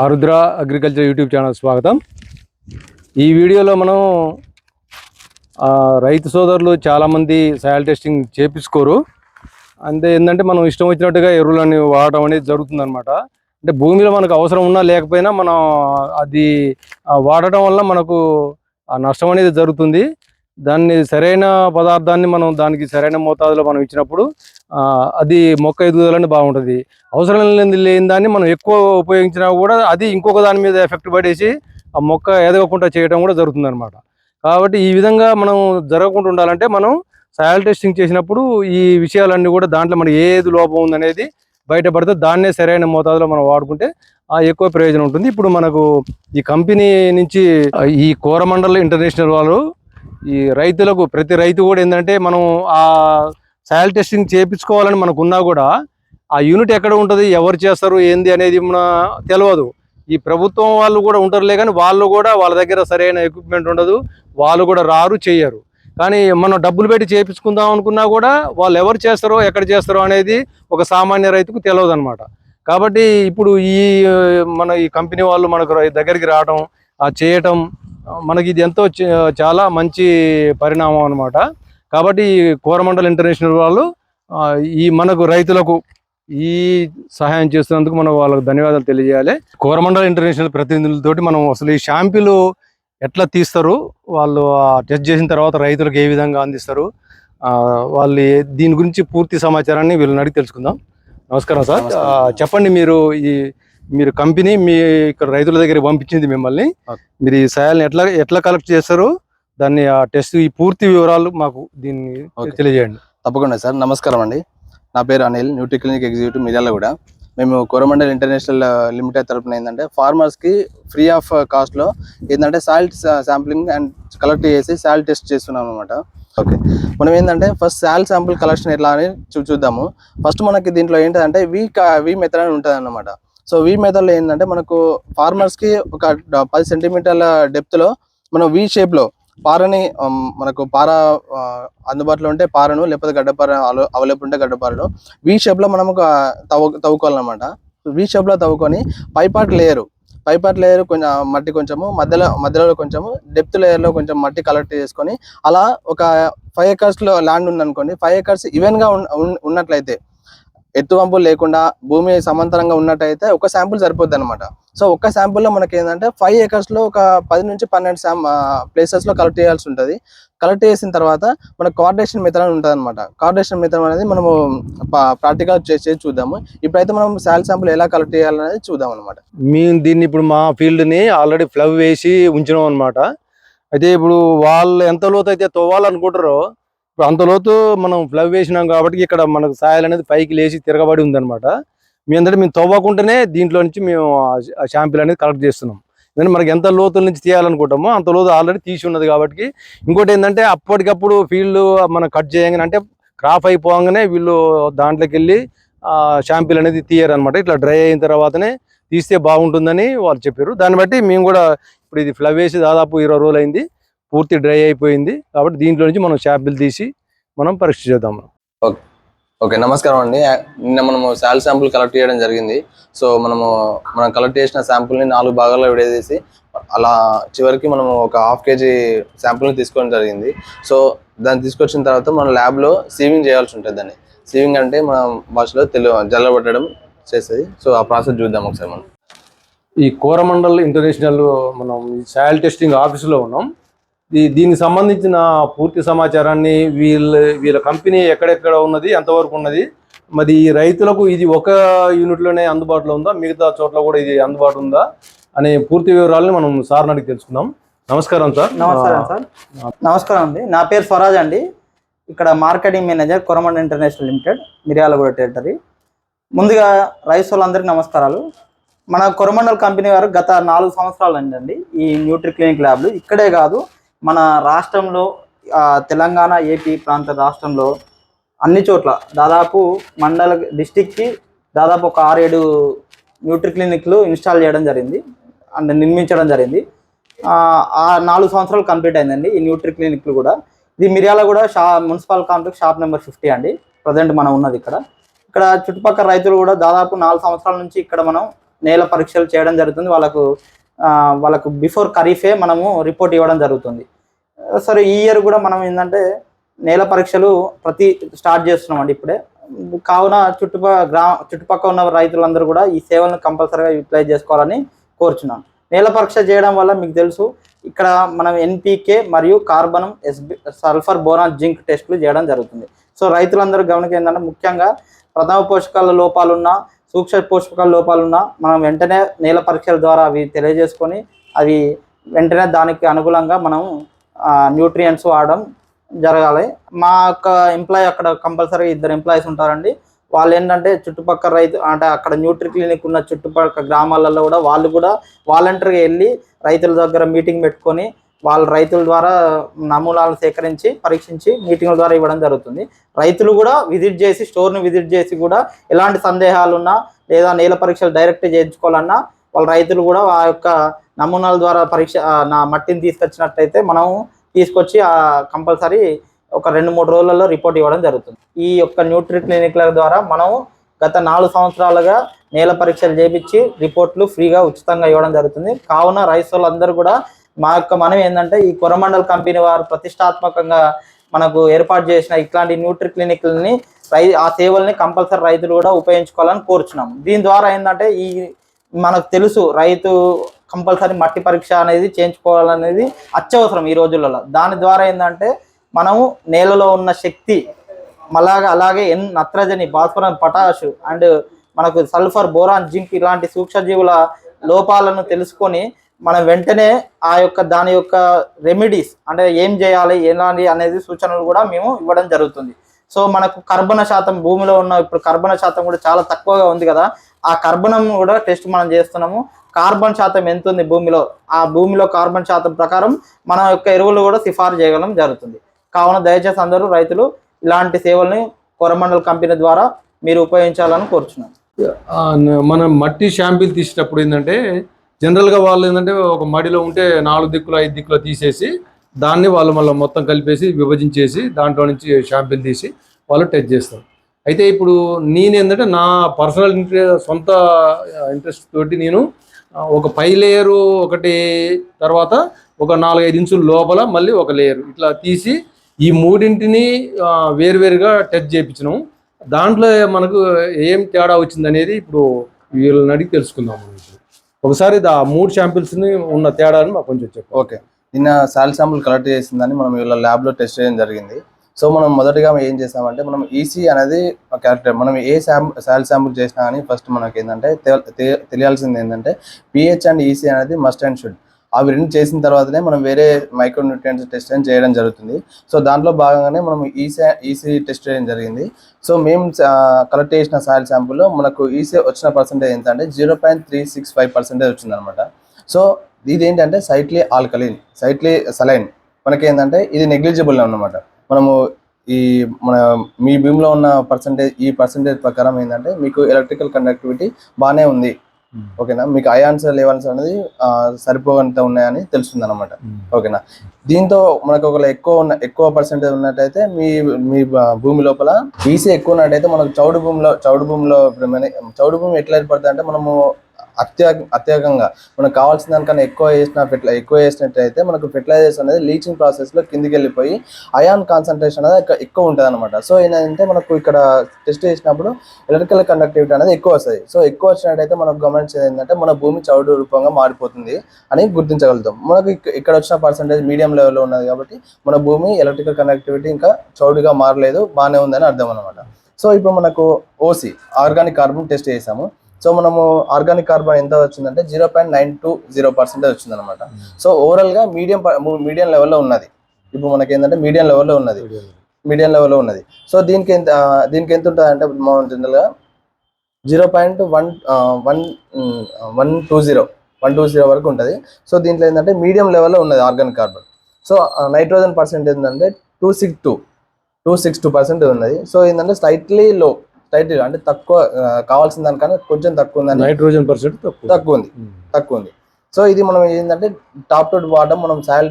ఆరుద్ర agriculture YouTube channel స్వాగతం. ఈ వీడియోలో మనం రైతు సోదరులు చాలామంది సాయిల్ టెస్టింగ్ చేపించుకోరు. అంతే ఏంటంటే మనం ఇష్టం వచ్చినట్టుగా ఎరువులని వాడటం అనేది జరుగుతుందన్నమాట. అంటే భూమిలో మనకు అవసరం ఉన్నా లేకపోయినా మనం అది వాడటం వల్ల మనకు ఆ నష్టం అనేది జరుగుతుంది. దాన్ని సరైన పదార్థాన్ని మనం దానికి సరైన మోతాదులో మనం ఇచ్చినప్పుడు అది మొక్క ఎదుగుదలని బాగుంటుంది. అవసరం లేని లేని దాన్ని మనం ఎక్కువ ఉపయోగించినా కూడా అది ఇంకొక దాని మీద ఎఫెక్ట్ పడేసి ఆ మొక్క ఎదగకుండా చేయడం కూడా జరుగుతుంది అనమాట కాబట్టి ఈ విధంగా మనం జరగకుండా ఉండాలంటే మనం సాయిల్ టెస్టింగ్ చేసినప్పుడు ఈ విషయాలన్నీ కూడా దాంట్లో మనకి ఏది లోపం ఉందనేది బయటపడితే దాన్నే సరైన మోతాదులో మనం వాడుకుంటే ఆ ఎక్కువ ప్రయోజనం ఉంటుంది. ఇప్పుడు మనకు ఈ కంపెనీ నుంచి ఈ కోరమండల్ ఇంటర్నేషనల్ వాళ్ళు ఈ రైతులకు ప్రతి రైతు కూడా ఏంటంటే మనం ఆ సాయిల్ టెస్టింగ్ చేయించుకోవాలని మనకు ఉన్నా కూడా ఆ యూనిట్ ఎక్కడ ఉంటుంది ఎవరు చేస్తారు ఏంది అనేది మన తెలియదు ఈ ప్రభుత్వం వాళ్ళు కూడా ఉంటారులే కానీ వాళ్ళు కూడా వాళ్ళ దగ్గర సరైన ఎక్విప్మెంట్ ఉండదు వాళ్ళు కూడా రారు చేయరు కానీ మనం డబ్బులు పెట్టి చేయించుకుందాం అనుకున్నా కూడా వాళ్ళు ఎవరు చేస్తారో ఎక్కడ చేస్తారో అనేది ఒక సామాన్య రైతుకు తెలియదు అనమాట కాబట్టి ఇప్పుడు ఈ మన ఈ కంపెనీ వాళ్ళు మనకు దగ్గరికి రావడం ఆ చేయటం మనకి ఇది ఎంతో చ- చాలా మంచి పరిణామం అనమాట కాబట్టి ఈ కోరమండల్ ఇంటర్నేషనల్ వాళ్ళు ఈ మనకు రైతులకు ఈ సహాయం చేస్తున్నందుకు మనం వాళ్ళకు ధన్యవాదాలు తెలియజేయాలి. కోరమండల్ ఇంటర్నేషనల్ ప్రతినిధులతోటి మనం అసలు ఈ షాంపిల్ ఎట్లా తీస్తారు వాళ్ళు టెస్ట్ చేసిన తర్వాత రైతులకు ఏ విధంగా అందిస్తారు వాళ్ళు దీని గురించి పూర్తి సమాచారాన్ని వీళ్ళని అడిగి తెలుసుకుందాం. నమస్కారం సార్. చెప్పండి మీరు ఈ మీరు కంపెనీ మీ ఇక్కడ రైతుల దగ్గర పంపించింది మిమ్మల్ని. మీరు ఈ సాయాల్ని ఎట్లా ఎట్లా కలెక్ట్ చేస్తారు దాన్ని ఆ టెస్ట్ ఈ పూర్తి వివరాలు మాకు దీన్ని. తెలియజేయండి. తప్పకుండా సార్ నమస్కారం అండి. నా పేరు Anil nutri clinic executive Miryala కూడా మేము కోరమండల్ ఇంటర్నేషనల్ లిమిటెడ్ తరపున ఏంటంటే ఫార్మర్స్కి ఫ్రీ ఆఫ్ కాస్ట్లో ఏంటంటే సాల్ట్ శాంప్లింగ్ అండ్ కలెక్ట్ చేసి సాల్ట్ టెస్ట్ చేస్తున్నాం అనమాట ఓకే. మనం ఏంటంటే ఫస్ట్ సాల్ శాంపుల్ కలెక్షన్ ఎట్లా అని చూ చూద్దాము. ఫస్ట్ మనకి దీంట్లో ఏంటంటే వీ వి మెథడ్ అని ఉంటుంది అనమాట సో వి మెథడ్లో ఏంటంటే మనకు ఫార్మర్స్కి ఒక పది సెంటీమీటర్ల డెప్త్లో మనం వి షేప్లో పారని మనకు పార అందుబాటులో ఉంటే పారను లేకపోతే గడ్డపార అవైలబుల్ ఉంటే గడ్డపారను వి షేప్లో మనం ఒక తవ్వు తవ్వుకోవాలన్నమాట. వి షేప్లో తవ్వుకొని పైపాట్ లేయర్ పైపాట్ లేయర్ కొంచెం మట్టి కొంచెము మధ్యలో మధ్యలో కొంచెము డెప్త్ లేయర్లో కొంచెం మట్టి కలెక్ట్ చేసుకొని అలా ఒక ఫైవ్ ఎకర్స్లో ల్యాండ్ ఉందనుకోండి ఫైవ్ ఎకర్స్ ఈవెన్గా ఉన్నట్లయితే ఎత్తు వంపులు లేకుండా భూమి సమాంతరంగా ఉన్నట్టయితే ఒక శాంపుల్ సరిపోద్ది అనమాట సో ఒక్క శాంపుల్లో మనకి ఏంటంటే ఫైవ్ ఏకర్స్లో ఒక పది నుంచి పన్నెండు శాం ప్లేసెస్లో కలెక్ట్ చేయాల్సి ఉంటుంది. కలెక్ట్ చేసిన తర్వాత మన కోఆర్డినేషన్ మెథడ్ అని ఉంటుంది అనమాట కార్డేషన్ మెథడ్ అనేది మనము ప్రాక్టికల్ చేసి చూద్దాము. ఇప్పుడైతే మనం శాల్ శాంపుల్ ఎలా కలెక్ట్ చేయాలనేది చూద్దాం అనమాట మేము దీన్ని ఇప్పుడు మా ఫీల్డ్ని ఆల్రెడీ ఫ్లవ్ వేసి ఉంచినాం అనమాట అయితే ఇప్పుడు వాళ్ళు ఎంత లోతు అయితే తోవాలనుకుంటారో ఇప్పుడు అంతలోతు మనం ఫ్లవ్ వేసినాం కాబట్టి ఇక్కడ మనకు సాయలు అనేది పైకి లేచి తిరగబడి ఉందన్నమాట. మీ అందరి మేము తవ్వకుండానే దీంట్లో నుంచి మేము షాంపిల్ అనేది కలెక్ట్ చేస్తున్నాం. ఎందుకంటే మనకి ఎంత లోతుల నుంచి తీయాలనుకుంటామో అంత లోతు ఆల్రెడీ తీసి ఉన్నది కాబట్టి ఇంకోటి ఏంటంటే అప్పటికప్పుడు ఫీల్డ్ మనం కట్ చేయగానే అంటే క్రాప్ అయిపోగానే వీళ్ళు దాంట్లోకి వెళ్ళి షాంపిల్ అనేది తీయరు అనమాట ఇట్లా డ్రై అయిన తర్వాతనే తీస్తే బాగుంటుందని వాళ్ళు చెప్పారు. దాన్ని బట్టి మేము కూడా ఇప్పుడు ఇది ఫ్లవ్ వేసి దాదాపు ఇరవై రోజులు అయింది పూర్తి డ్రై అయిపోయింది కాబట్టి దీంట్లో నుంచి మనం షాంపిల్ తీసి మనం పరీక్ష చేద్దాం ఓకే. నమస్కారం అండి. నిన్న మనము శాల్ శాంపుల్ కలెక్ట్ చేయడం జరిగింది. సో మనము మనం కలెక్ట్ చేసిన శాంపుల్ని నాలుగు భాగాల్లో విడదీసి అలా చివరికి మనము ఒక హాఫ్ కేజీ శాంపుల్ని తీసుకోవడం జరిగింది. సో దాన్ని తీసుకొచ్చిన తర్వాత మన ల్యాబ్లో సీవింగ్ చేయాల్సి ఉంటుంది దాన్ని. సీవింగ్ అంటే మన భాషలో తెలు జల్లబట్టడం చేస్తుంది సో ఆ ప్రాసెస్ చూద్దాం ఒకసారి మనం. ఈ కోరమండల్ ఇంటర్నేషనల్ మనం సాయిల్ టెస్టింగ్ ఆఫీసులో ఉన్నాం. దీనికి సంబంధించిన పూర్తి సమాచారాన్ని వీళ్ళ వీళ్ళ కంపెనీ ఎక్కడెక్కడ ఉన్నది ఎంతవరకు ఉన్నది మరి రైతులకు ఇది ఒక యూనిట్లోనే అందుబాటులో ఉందా మిగతా చోట్ల కూడా ఇది అందుబాటు ఉందా అనే పూర్తి వివరాలను మనం సార్ అడిగి తెలుసుకుందాం. నమస్కారం సార్. నమస్కారం సార్. నమస్కారం అండి. నా పేరు స్వరాజ్ అండి. ఇక్కడ marketing manager Coromandel international limited Miryalaguda territory. ముందుగా రైస్ వాళ్ళందరికీ నమస్కారాలు. మన కొరమండల్ కంపెనీ వారు గత నాలుగు సంవత్సరాలు అండి ఈ న్యూట్రి క్లినిక్ ల్యాబ్లు. ఇక్కడే కాదు మన రాష్ట్రంలో తెలంగాణ ఏపీ ప్రాంత రాష్ట్రంలో అన్ని చోట్ల దాదాపు మండల డిస్టిక్కి దాదాపు ఒక ఆరేడు న్యూట్రీ క్లినిక్లు ఇన్స్టాల్ చేయడం జరిగింది అండ్ నిర్మించడం జరిగింది. ఆ నాలుగు సంవత్సరాలు కంప్లీట్ అయిందండి ఈ న్యూట్రీ క్లినిక్లు కూడా. ఇది మిర్యాల కూడా Shah municipal complex shop number fifty అండి ప్రజెంట్ మనం ఉన్నది ఇక్కడ. ఇక్కడ చుట్టుపక్కల రైతులు కూడా దాదాపు నాలుగు సంవత్సరాల నుంచి ఇక్కడ మనం నేల పరీక్షలు చేయడం జరుగుతుంది. వాళ్ళకు వాళ్ళకు బిఫోర్ ఖరీఫే మనము రిపోర్ట్ ఇవ్వడం జరుగుతుంది. సరే ఈ ఇయర్ కూడా మనం ఏంటంటే నేల పరీక్షలు ప్రతి స్టార్ట్ చేస్తున్నాం అండి ఇప్పుడే. కావున చుట్టుపక్క గ్రా చుట్టుపక్కల ఉన్న రైతులందరూ కూడా ఈ సేవలను కంపల్సరీగా యూటిలైజ్ చేసుకోవాలని కోరుచున్నాం. నేల పరీక్ష చేయడం వల్ల మీకు తెలుసు ఇక్కడ మనం ఎన్పీకే మరియు కార్బనం ఎస్బి సల్ఫర్ బోరాన్ జింక్ టెస్టులు చేయడం జరుగుతుంది. సో రైతులందరూ గమనిక ఏంటంటే ముఖ్యంగా ప్రథమ పోషకాల లోపాలున్నా సూక్ష్మ పోషకాల లోపాలున్నా మనం వెంటనే నేల పరీక్షల ద్వారా అవి తెలియజేసుకొని అవి వెంటనే దానికి అనుగుణంగా మనం న్యూట్రియంట్స్ వాడడం జరగాలి. మా యొక్క ఎంప్లాయ్ అక్కడ కంపల్సరీ ఇద్దరు ఎంప్లాయీస్ ఉంటారండి. వాళ్ళు ఏంటంటే చుట్టుపక్కల రైతు అంటే అక్కడ న్యూట్రి క్లినిక్ ఉన్న చుట్టుపక్కల గ్రామాలలో కూడా వాళ్ళు కూడా వాలంటరీగా వెళ్ళి రైతుల దగ్గర మీటింగ్ పెట్టుకొని వాళ్ళ రైతుల ద్వారా నమూనాలను సేకరించి పరీక్షించి మీటింగ్ల ద్వారా ఇవ్వడం జరుగుతుంది. రైతులు కూడా విజిట్ చేసి స్టోర్ని విజిట్ చేసి కూడా ఎలాంటి సందేహాలు ఉన్నా లేదా నేల పరీక్షలు డైరెక్ట్ చేయించుకోవాలన్నా వాళ్ళ రైతులు కూడా ఆ యొక్క నమూనాల ద్వారా పరీక్ష నా మట్టిని తీసుకొచ్చినట్టయితే మనం తీసుకొచ్చి ఆ కంపల్సరీ ఒక రెండు మూడు రోజులలో రిపోర్ట్ ఇవ్వడం జరుగుతుంది. ఈ యొక్క న్యూట్రి క్లినిక్ల ద్వారా మనం గత నాలుగు సంవత్సరాలుగా నేల పరీక్షలు చేపించి రిపోర్ట్లు ఫ్రీగా ఉచితంగా ఇవ్వడం జరుగుతుంది. కావున రైతులందరూ కూడా మా యొక్క మనం ఏంటంటే ఈ కొరమండల్ కంపెనీ వారు ప్రతిష్టాత్మకంగా మనకు ఏర్పాటు చేసిన ఇట్లాంటి న్యూట్రి క్లినిక్లని రై ఆ సేవల్ని కంపల్సరీ రైతులు కూడా ఉపయోగించుకోవాలని కోరుచున్నాం దీని ద్వారా ఏంటంటే ఈ మనకు తెలుసు రైతు కంపల్సరీ మట్టి పరీక్ష అనేది చేయించుకోవాలనేది అత్యవసరం ఈ రోజులలో. దాని ద్వారా ఏంటంటే మనము నేలలో ఉన్న శక్తి అలాగే అలాగే ఎన్ నత్రజని భాస్వరం పొటాష్ అండ్ మనకు సల్ఫర్ బోరాన్ జింక్ ఇలాంటి సూక్ష్మజీవుల లోపాలను తెలుసుకొని మనం వెంటనే ఆ యొక్క దాని యొక్క రెమెడీస్ అంటే ఏం చేయాలి ఎలాంటి అనేది సూచనలు కూడా మేము ఇవ్వడం జరుగుతుంది. సో మనకు కర్బన శాతం భూమిలో ఉన్న ఇప్పుడు కర్బన శాతం కూడా చాలా తక్కువగా ఉంది కదా. ఆ కర్బనం కూడా టెస్ట్ మనం చేస్తున్నాము. కార్బన్ శాతం ఎంత ఉంది భూమిలో? ఆ భూమిలో కార్బన్ శాతం ప్రకారం మన యొక్క ఎరువులు కూడా సిఫారు చేయగలం జరుగుతుంది. కావున దయచేసి అందరూ రైతులు ఇలాంటి సేవల్ని కొరమండల్ కంపెనీ ద్వారా మీరు ఉపయోగించాలని కోరుచున్నాను మనం మట్టి షాంపిల్ తీసేటప్పుడు ఏంటంటే జనరల్గా వాళ్ళు ఏంటంటే ఒక మడిలో ఉంటే నాలుగు దిక్కులు ఐదు దిక్కులు తీసేసి దాన్ని వాళ్ళు మళ్ళీ మొత్తం కలిపేసి విభజించేసి దాంట్లో నుంచి షాంపిల్ తీసి వాళ్ళు టెస్ట్ చేస్తారు. అయితే ఇప్పుడు నేను ఏంటంటే నా పర్సనల్ ఇంట్రెస్ట్ సొంత ఇంట్రెస్ట్ తోటి నేను ఒక పై లేయరు ఒకటి తర్వాత ఒక నాలుగైదు ఇంచుల లోపల మళ్ళీ ఒక లేయర్ ఇట్లా తీసి ఈ మూడింటిని వేరువేరుగా టెస్ట్ చేయించినాం దాంట్లో మనకు ఏం తేడా వచ్చింది అనేది ఇప్పుడు వీళ్ళని అడిగి తెలుసుకుందాం ఒకసారి ఆ మూడు శాంపిల్స్ని ఉన్న తేడాని మాకు కొంచెం చెప్పు. ఓకే. నిన్న శాల్ శాంపుల్ కలెక్ట్ చేసిందని మనం వీళ్ళ ల్యాబ్లో టెస్ట్ చేయడం జరిగింది. సో మనం మొదటగా ఏం చేసామంటే మనం ఈసీ అనేది క్యారెక్టర్ మనం ఏ శాంపుల్ సాల్ శాంపుల్ చేసినా కానీ ఫస్ట్ మనకి ఏంటంటే తెలియాల్సింది ఏంటంటే పిహెచ్ అండ్ ఈసీ అనేది మస్ట్ అండ్ షుడ్ అవి రెండు చేసిన తర్వాతనే మనం వేరే మైక్రోన్యూట్రియన్స్ టెస్ట్ అని చేయడం జరుగుతుంది. సో దాంట్లో భాగంగానే మనం ఈసీ ఈసీ టెస్ట్ చేయడం జరిగింది. సో మేము కలెక్ట్ చేసిన సాయిల్ శాంపుల్లో మనకు ఈసీ వచ్చిన పర్సెంటేజ్ ఎంత అంటే zero point three six five percentage వచ్చిందనమాట. సో ఇది ఏంటంటే సైట్లీ ఆల్కలీన్ సైట్లీ సలైన్ మనకి ఏంటంటే ఇది నెగ్లిజిబుల్ అన్నమాట. మనము ఈ మన మీ భూమిలో ఉన్న పర్సంటేజ్ ఈ పర్సంటేజ్ ప్రకారం ఏంటంటే మీకు ఎలక్ట్రికల్ కండక్టివిటీ బాగానే ఉంది. ఓకేనా మీకు అయాన్స్ లెవెల్స్ అనేది సరిపోగంత ఉన్నాయని తెలుస్తుంది అనమాట ఓకేనా దీంతో మనకు ఒకవేళ ఎక్కువ ఉన్న ఎక్కువ పర్సెంటేజ్ ఉన్నట్టయితే మీ మీ భూమి లోపల ఈసీ ఎక్కువ ఉన్నట్టయితే మనకు చౌడు భూమిలో చౌడు భూమిలో చౌడు భూమి ఎట్లా ఏర్పడుతుంది అంటే మనము అత్యా అత్యధికంగా మనకు కావాల్సిన దానికన్నా ఎక్కువ వేసిన ఫెర్టిలై ఎక్కువ వేసినట్టయితే మనకు ఫెర్టిలైజర్స్ అనేది లీచింగ్ ప్రాసెస్లో కిందికి వెళ్ళిపోయి అయాన్ కాన్సన్ట్రేషన్ అనేది ఎక్కువ ఉంటుంది అనమాట సో ఏంటంటే మనకు ఇక్కడ టెస్ట్ చేసినప్పుడు ఎలక్ట్రికల్ కండక్టివిటీ అనేది ఎక్కువ వస్తుంది. సో ఎక్కువ వచ్చినట్టయితే మనకు గమనించేది ఏంటంటే మన భూమి చౌడు రూపంగా మారిపోతుంది అని గుర్తించగలుగుతాం. మనకు ఇక్కడ వచ్చిన పర్సంటేజ్ మీడియం లెవెల్లో ఉన్నది కాబట్టి మన భూమి ఎలక్ట్రికల్ కనెక్టివిటీ ఇంకా చౌడుగా మారలేదు బాగానే ఉందని అర్థం అనమాట సో ఇప్పుడు మనకు ఓసి ఆర్గానిక్ కార్బన్ టెస్ట్ చేసాము. సో మనము ఆర్గానిక్ కార్బన్ ఎంత వచ్చిందంటే zero point nine two zero percentage వచ్చింది అనమాట సో ఓవరాల్గా మీడియం మీడియం లెవెల్లో ఉన్నది. ఇప్పుడు మనకి ఏంటంటే మీడియం లెవెల్లో ఉన్నది. మీడియం లెవెల్లో ఉన్నది. సో దీనికి ఎంత దీనికి ఎంత ఉంటుంది అంటే మనం జనరల్గా zero point one one one two zero one two zero వరకు ఉంటుంది. సో దీంట్లో ఏంటంటే మీడియం లెవెల్లో ఉన్నది organic carbon. So nitrogen percent ఏంటంటే two six two two six two percent ఉన్నది. సో ఏంటంటే స్లైట్లీ లో స్లైట్లీ అంటే తక్కువ కావాల్సిన దానికన్నా కొంచెం తక్కువ ఉందని నైట్రోజన్ పర్సెంట్ తక్కువ ఉంది. ఉమ్. తక్కువ ఉంది. సో ఇది మనం ఏంటంటే టాప్ టు బాటమ్ మనం సాయిల్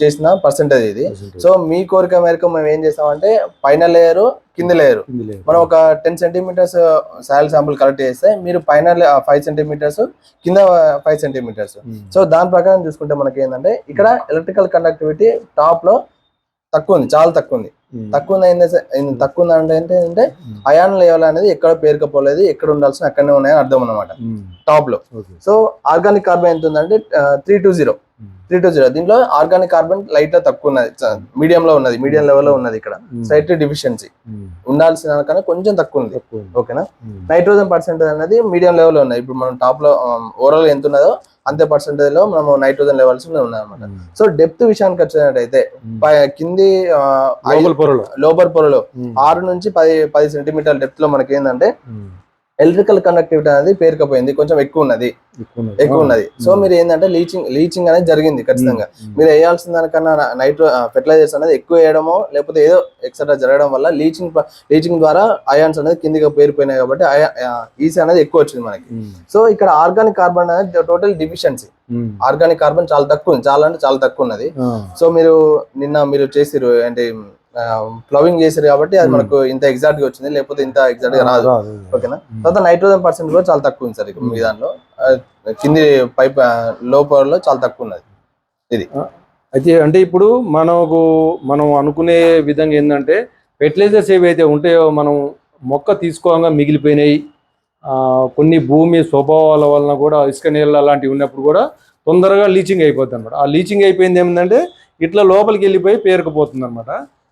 చేసిన పర్సెంటేజ్ ఇది. సో మీ కోరిక మేరకు మేము ఏం చేస్తామంటే పైన లేయర్ కింద లేయర్. మనం ఒక ten centimetres soil sample collect చేస్తే మీరు పైన ఫైవ్ సెంటీమీటర్స్ కింద ఫైవ్ సెంటీమీటర్స్. సో దాని ప్రకారం చూసుకుంటే మనకి ఏంటంటే ఇక్కడ ఎలక్ట్రికల్ కండక్టివిటీ టాప్లో తక్కువ ఉంది చాలా తక్కువ ఉంది. తక్కువ తక్కువ అంటే ఏంటంటే అయాన్ లెవెల్ అనేది ఎక్కడ పేరుకపోలేదు ఎక్కడ ఉండాల్సిన అక్కడనే ఉన్నాయని అర్థం అనమాట టాప్లో. సో ఆర్గానిక్ కార్బన్ ఎంత ఉందంటే three two zero three two zero దీంట్లో ఆర్గానిక్ కార్బన్ లైట్గా తక్కువ ఉన్నది మీడియం లో ఉన్నది మీడియం లెవెల్లో ఉన్నది ఇక్కడ. సైట్ డిఫిషియన్సీ ఉండాల్సిన కన్నా కొంచెం తక్కువ ఉంది. ఓకేనా? నైట్రోజన్ పర్సెంటేజ్ అనేది మీడియం లెవెల్లో ఉన్నాయి ఇప్పుడు మనం టాప్లో ఓవరాల్ ఎంత ఉన్నదో అంతే పర్సెంటేజ్లో మనం నైట్రోజన్ లెవెల్స్ ఉన్నాయి అనమాట సో డెప్త్ విషయానికి వచ్చినట్టయితే కింది లోపల పొరలు. లోపర్ పొరలో. ఆరు నుంచి పది పది సెంటీమీటర్ డెప్త్లో మనకి ఏంటంటే ఎలక్ట్రికల్ కండక్టివిటీ అనేది పేరుకపోయింది. కొంచెం ఎక్కువ ఉన్నది. ఎక్కువ ఉన్నది. సో మీరు ఏంటంటే లీచింగ్ లీచింగ్ అనేది జరిగింది ఖచ్చితంగా. మీరు వేయాల్సిన దానికన్నా నైట్రో ఫెర్టిలైజర్స్ అనేది ఎక్కువ వేయడమో లేకపోతే ఏదో ఎక్సెట్రా జరగడం వల్ల లీచింగ్ లీచింగ్ ద్వారా అయాన్స్ అనేది కిందికి పేరుపోయినాయి కాబట్టి ఈసీ అనేది ఎక్కువ వచ్చింది మనకి. సో ఇక్కడ ఆర్గానిక్ కార్బన్ అనేది టోటల్ డిఫిషియన్సీ. ఆర్గానిక్ కార్బన్ చాలా తక్కువ ఉంది. చాలా అంటే చాలా తక్కువ ఉన్నది. సో మీరు నిన్న మీరు చేసిరు అంటే ప్లవింగ్ చేసిరు కాబట్టి అది మనకు ఇంత ఎగ్జాక్ట్గా వచ్చింది లేకపోతే ఇంత ఎగ్జాక్ట్గా రాదు. ఓకేనా తర్వాత నైట్రోజన్ పర్సెంట్ కూడా చాలా తక్కువ ఉంది సార్ మీ దాంట్లో. ఆ, కింది పైప్లో పవర్లో చాలా తక్కువ ఉన్నది. అయితే అంటే ఇప్పుడు మనకు మనం అనుకునే విధంగా ఏంటంటే ఫెర్టిలైజర్స్ ఏవైతే ఉంటాయో మనం మొక్క తీసుకోగా మిగిలిపోయినాయి. కొన్ని భూమి స్వభావాల వలన కూడా ఇసుక నీళ్ళు అలాంటివి ఉన్నప్పుడు కూడా తొందరగా లీచింగ్ అయిపోతుంది అనమాట ఆ లీచింగ్ అయిపోయింది ఏమిటంటే ఇట్లా లోపలికి వెళ్ళిపోయి పేరుకుపోతుంది అనమాట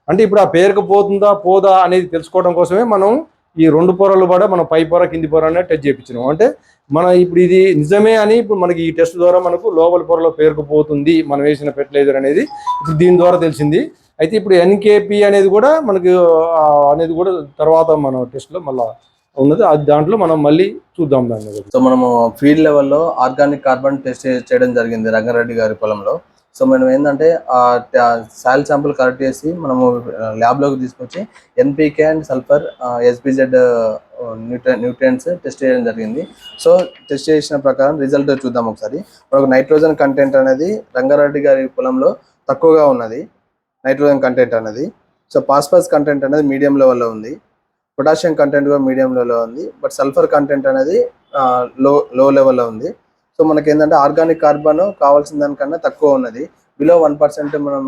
అంటే ఇప్పుడు ఆ పేరుకు పోతుందా పోదా అనేది తెలుసుకోవడం కోసమే మనం ఈ రెండు పొరలు కూడా మనం పై పొర కింది పొర అనేది టచ్ చేయించినాం అంటే మన ఇప్పుడు ఇది నిజమే అని ఇప్పుడు మనకి ఈ టెస్ట్ ద్వారా మనకు లోపల పొరలో పేరుకుపోతుంది మనం వేసిన ఫెర్టిలైజర్ అనేది ఇప్పుడు దీని ద్వారా తెలిసింది. అయితే ఇప్పుడు ఎన్కేపి అనేది కూడా మనకు అనేది కూడా తర్వాత మన టెస్ట్లో మళ్ళీ ఉన్నది. అది దాంట్లో మనం మళ్ళీ చూద్దాం దాన్ని. సో మనము ఫీల్డ్ లెవెల్లో ఆర్గానిక్ కార్బన్ టెస్ట్ చేయడం జరిగింది రంగారెడ్డి గారి పొలంలో. సో మనం ఏంటంటే ఆ సాయిల్ శాంపుల్ కలెక్ట్ చేసి మనము ల్యాబ్లోకి తీసుకొచ్చి NPK and sulphur SBZ nutrients test చేయడం జరిగింది. సో టెస్ట్ చేసిన ప్రకారం రిజల్ట్ చూద్దాం ఒకసారి. మనకు నైట్రోజన్ కంటెంట్ అనేది రంగారెడ్డి గారి పొలంలో తక్కువగా ఉన్నది. నైట్రోజన్ కంటెంట్ అనేది. సో పాస్పస్ కంటెంట్ అనేది మీడియం లెవెల్లో ఉంది. పొటాషియం కంటెంట్ కూడా మీడియం లెవెల్లో ఉంది. బట్ సల్ఫర్ కంటెంట్ అనేది లో లో లెవెల్లో ఉంది. సో మనకి ఏంటంటే ఆర్గానిక్ కార్బన్ కావాల్సిన దానికన్నా తక్కువ ఉన్నది. బిలో వన్ పర్సెంట్ మనం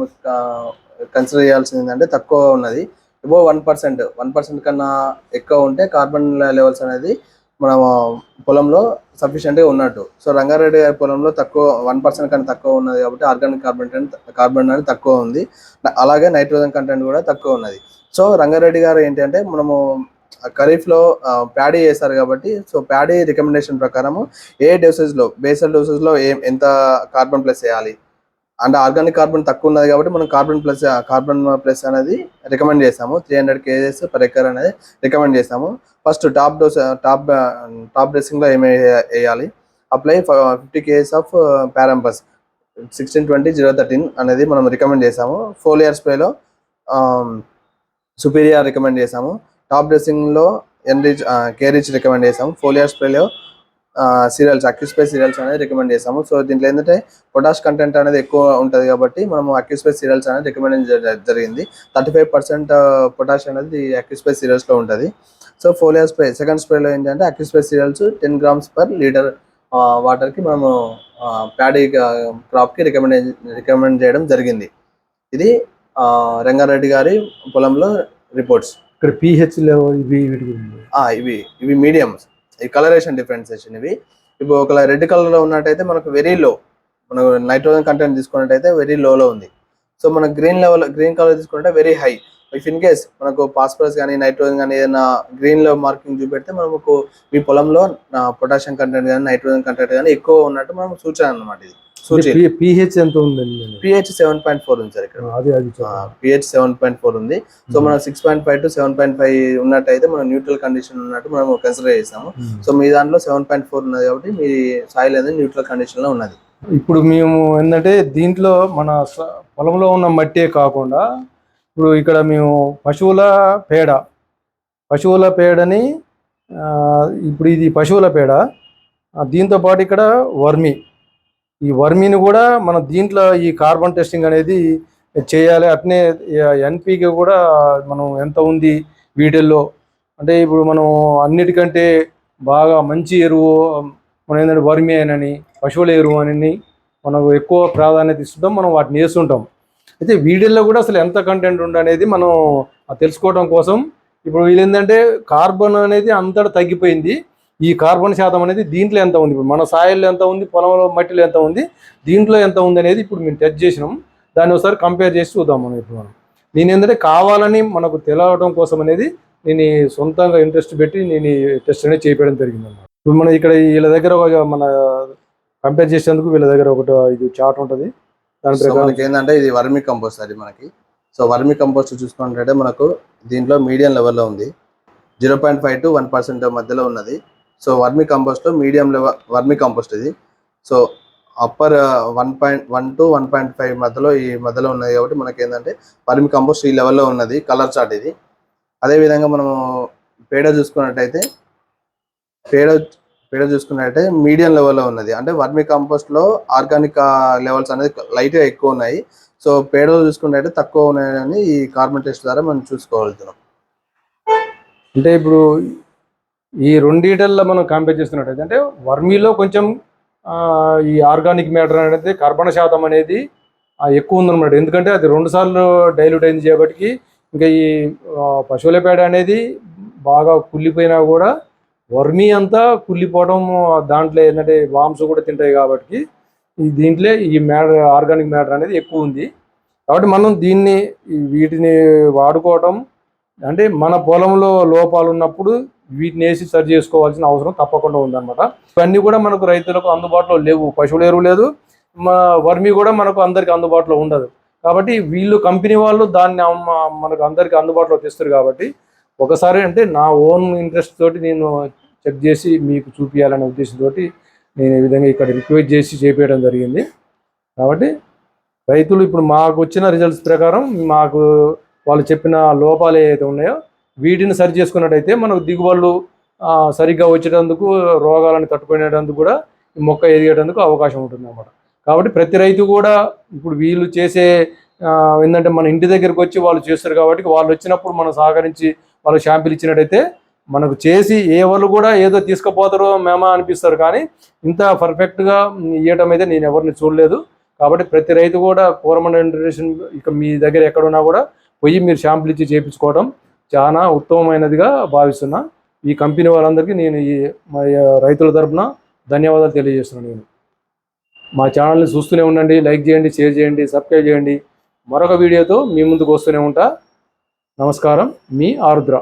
కన్సిడర్ చేయాల్సింది ఏంటంటే తక్కువ ఉన్నది. Above one percent one percent కన్నా ఎక్కువ ఉంటే కార్బన్ లెవెల్స్ అనేది మన పొలంలో సఫిషియెంట్గా ఉన్నట్టు. సో రంగారెడ్డి గారి పొలంలో తక్కువ వన్ పర్సెంట్ కన్నా తక్కువ ఉన్నది కాబట్టి ఆర్గానిక్ కార్బన్ కార్బన్ అనేది తక్కువ ఉంది. అలాగే నైట్రోజన్ కంటెంట్ కూడా తక్కువ ఉన్నది. సో రంగారెడ్డి గారు ఏంటంటే మనము ఖరీఫ్లో ప్యాడీ చేస్తారు కాబట్టి సో ప్యాడీ రికమెండేషన్ ప్రకారము ఏ డోసెస్లో బేసల్ డోసెస్లో ఏ ఎంత కార్బన్ ప్లస్ చేయాలి? అంటే ఆర్గానిక్ కార్బన్ తక్కువ ఉన్నది కాబట్టి మనం కార్బన్ ప్లస్ కార్బన్ ప్లస్ అనేది రికమెండ్ చేస్తాము. Three hundred KGs per acre అనేది రికమెండ్ చేస్తాము. First top dose top top డ్రెస్సింగ్లో వేయాలి? Apply fifty KGs of paramphos sixteen twenty zero thirteen అనేది మనం రికమెండ్ చేసాము ఫోలియర్ స్ప్రేలో సుపీరియర్ రికమెండ్ చేసాము టాప్ డ్రెస్సింగ్లో ఎన్రిచ్ కేరిచ్ రికమెండ్ చేసాము ఫోలియర్ స్ప్రేలో సీరియల్స్ అక్యూస్పై సీరియల్స్ అనేది రికమెండ్ చేసాము సో దీంట్లో ఏంటంటే పొటాష్ కంటెంట్ అనేది ఎక్కువ ఉంటుంది కాబట్టి మనము అక్యూస్పై సీరియల్స్ అనేది రికమెండ్ జరిగింది. థర్టీ ఫైవ్ పర్సెంట్ పొటాష్ అనేది అక్యూస్పై సీరియల్స్లో ఉంటుంది. సో ఫోలియర్ స్ప్రే సెకండ్ స్ప్రేలో ఏంటంటే అక్యూస్పై cereals ten grams per litre వాటర్కి మనము ప్యాడీ క్రాప్కి రికమెండ్ రికమెండ్ చేయడం జరిగింది. ఇది రంగారెడ్డి గారి పొలంలో రిపోర్ట్స్ ఇక్కడ పిహెచ్ లెవెల్ ఇవి వీటి గురించి ఇవి ఇవి మీడియమ్స్ ఈ కలరేషన్ డిఫరెన్సేషన్ ఇవి. ఇప్పుడు ఒక రెడ్ కలర్లో ఉన్నట్టయితే మనకు వెరీ లో మనకు నైట్రోజన్ కంటెంట్ తీసుకున్నట్టయితే వెరీ లోలో ఉంది. సో మనకు గ్రీన్ లెవెల్ గ్రీన్ కలర్ తీసుకుంటే very high if in case మనకు పాస్పరస్ కానీ నైట్రోజన్ కానీ ఏదైనా గ్రీన్లో మార్కింగ్ చూపెడితే మనకు మీ పొలంలో పొటాషియం కంటెంట్ కానీ నైట్రోజన్ కంటెంట్ కానీ ఎక్కువ ఉన్నట్టు మనం సూచన అన్నమాట ఇది. పిహెచ్ ఎంత ఉందండి పిహెచ్ సెవెన్ పాయింట్ ఫోర్ ఉంది సార్ ఇక్కడ. అది అది చెప్పండి. పిహెచ్ సెవెన్ పాయింట్ ఫోర్ ఉంది. సో మనం six point five to seven point five ఉన్నట్టయితే మనం న్యూట్రల్ కండిషన్ ఉన్నట్టు మనం కన్సిడర్ చేస్తాము. సో మీ దాంట్లో సెవెన్ పాయింట్ ఫోర్ ఉన్నది కాబట్టి మీ సాయిల్ అనేది న్యూట్రల్ కండిషన్లో ఉన్నది. ఇప్పుడు మేము ఏంటంటే దీంట్లో మన పొలంలో ఉన్న మట్టే కాకుండా ఇప్పుడు ఇక్కడ మేము పశువుల పేడ పశువుల పేడని ఇప్పుడు ఇది పశువుల పేడ దీంతో పాటు ఇక్కడ వర్మి. ఈ వర్మీని కూడా మన దీంట్లో ఈ కార్బన్ టెస్టింగ్ అనేది చేయాలి. అట్నే ఎన్పికి కూడా మనం ఎంత ఉంది వీటిల్లో? అంటే ఇప్పుడు మనం అన్నిటికంటే బాగా మంచి ఎరువు మనం ఏంటంటే వర్మి అని పశువుల ఎరువు అని మనకు ఎక్కువ ప్రాధాన్యత ఇస్తుంటాం మనం వాటిని వేస్తుంటాం. అయితే వీడియోలో కూడా అసలు ఎంత కంటెంట్ ఉండనేది మనం తెలుసుకోవడం కోసం ఇప్పుడు వీళ్ళు ఏంటంటే కార్బన్ అనేది అంతటా తగ్గిపోయింది. ఈ కార్బన్ శాతం అనేది దీంట్లో ఎంత ఉంది? ఇప్పుడు మన సాయిల్లో ఎంత ఉంది? పొలంలో మట్టిలో ఎంత ఉంది? దీంట్లో ఎంత ఉంది అనేది ఇప్పుడు మేము టెస్ట్ చేసినాం. దాన్ని ఒకసారి కంపేర్ చేసి చూద్దాం మనం ఇప్పుడు మనం. నేను ఏంటంటే కావాలని మనకు తెలవడం కోసం అనేది నేను సొంతంగా ఇంట్రెస్ట్ పెట్టి నేను టెస్ట్ అనేది చేయడం జరిగింది అన్నమాట. ఇప్పుడు మన ఇక్కడ వీళ్ళ దగ్గర ఒక మన కంపేర్ చేసేందుకు వీళ్ళ దగ్గర ఒకటి ఇది చార్ట్ ఉంటుంది. దాని ప్రకారం ఏంటంటే ఇది వర్మి కంపోస్ట్ అది మనకి. సో వర్మి కంపోస్ట్ చూసుకున్నట్లయితే మనకు దీంట్లో మీడియం లెవెల్లో ఉంది. Zero point five to one percent మధ్యలో ఉన్నది. So vermicompost medium level vermicompost ఇది. So upper one point one to one point five మధ్యలో ఈ మధ్యలో ఉన్నది కాబట్టి మనకి ఏంటంటే వర్మి కంపోస్ట్ ఈ లెవెల్లో ఉన్నది కలర్ చార్ట్ ఇది. అదేవిధంగా మనము పేడ చూసుకున్నట్టయితే పేడ పేడ చూసుకున్నట్టయితే మీడియం లెవెల్లో ఉన్నది. అంటే వర్మి కంపోస్ట్లో ఆర్గానిక్ లెవెల్స్ అనేది లైట్గా ఎక్కువ ఉన్నాయి. సో పేడలో చూసుకున్నట్టయితే తక్కువ ఉన్నాయని ఈ కార్బన్ టెస్ట్ ద్వారా మనం చూసుకోగలుగుతున్నాం. అంటే ఇప్పుడు ఈ రెండిటల్లో మనం కంపేర్ చేస్తున్నట్టయితే అంటే వర్మీలో కొంచెం ఈ ఆర్గానిక్ మ్యాటర్ అనేది కర్బన శాతం అనేది ఎక్కువ ఉందన్నమాట. ఎందుకంటే అది రెండు సార్లు డైల్యూట్ అయింది కాబట్టి ఇంకా ఈ పశువుల పేడ అనేది బాగా కుళ్ళిపోయినా కూడా వర్మీ అంతా కుళ్ళిపోవడం దాంట్లో ఏంటంటే వామ్స్ కూడా తింటాయి కాబట్టి ఈ దీంట్లో ఈ మ్యాటర్ ఆర్గానిక్ మ్యాటర్ అనేది ఎక్కువ ఉంది. కాబట్టి మనం దీన్ని వీటిని వాడుకోవటం అంటే మన పొలంలో లోపాలు ఉన్నప్పుడు వీటిని వేసి సరి చేసుకోవాల్సిన అవసరం తప్పకుండా ఉందన్నమాట. ఇవన్నీ కూడా మనకు రైతులకు అందుబాటులో లేవు. పశువుల ఎరువు లేదు. మా వర్మి కూడా మనకు అందరికి అందుబాటులో ఉండదు. కాబట్టి వీళ్ళు కంపెనీ వాళ్ళు దాన్ని మనకు అందరికి అందుబాటులో తెస్తారు కాబట్టి ఒకసారి అంటే నా ఓన్ ఇంట్రెస్ట్ తోటి నేను చెక్ చేసి మీకు చూపించాలనే ఉద్దేశంతో నేను ఈ విధంగా ఇక్కడ రిక్వెస్ట్ చేసి చేపేయడం జరిగింది. కాబట్టి రైతులు ఇప్పుడు మాకు వచ్చిన రిజల్ట్స్ ప్రకారం మాకు వాళ్ళు చెప్పిన లోపాలు ఏవైతే ఉన్నాయో వీటిని సరి చేసుకున్నట్టయితే మనకు దిగుబడులు సరిగ్గా వచ్చేటందుకు రోగాలను తట్టుకునేటందుకు కూడా మొక్క ఎదిగేటందుకు అవకాశం ఉంటుంది అన్నమాట కాబట్టి ప్రతి రైతు కూడా ఇప్పుడు వీళ్ళు చేసే ఏంటంటే మన ఇంటి దగ్గరికి వచ్చి వాళ్ళు చేస్తారు కాబట్టి వాళ్ళు వచ్చినప్పుడు మనం సహకరించి వాళ్ళు షాంపిల్ ఇచ్చినట్టయితే మనకు చేసి ఏ వాళ్ళు కూడా ఏదో తీసుకుపోతారో మేమా అనిపిస్తారు కానీ ఇంత పర్ఫెక్ట్గా ఇవ్వటం అయితే నేను ఎవరిని చూడలేదు. కాబట్టి ప్రతి రైతు కూడా కోరమండ ఇంటర్నేషన్ ఇక మీ దగ్గర ఎక్కడున్నా కూడా పోయి మీరు షాంపుల్ ఇచ్చి చేయించుకోవడం చాలా ఉత్తమమైనదిగా భావిస్తున్నా. ఈ కంపెనీ వాళ్ళందరికీ నేను ఈ మా రైతుల తరఫున ధన్యవాదాలు తెలియజేస్తున్నాను నేను. మా ఛానల్ని చూస్తూనే ఉండండి లైక్ చేయండి షేర్ చేయండి సబ్స్క్రైబ్ చేయండి. మరొక వీడియోతో మీ ముందుకు వస్తూనే ఉంటా. నమస్కారం. మీ ఆరుద్ర.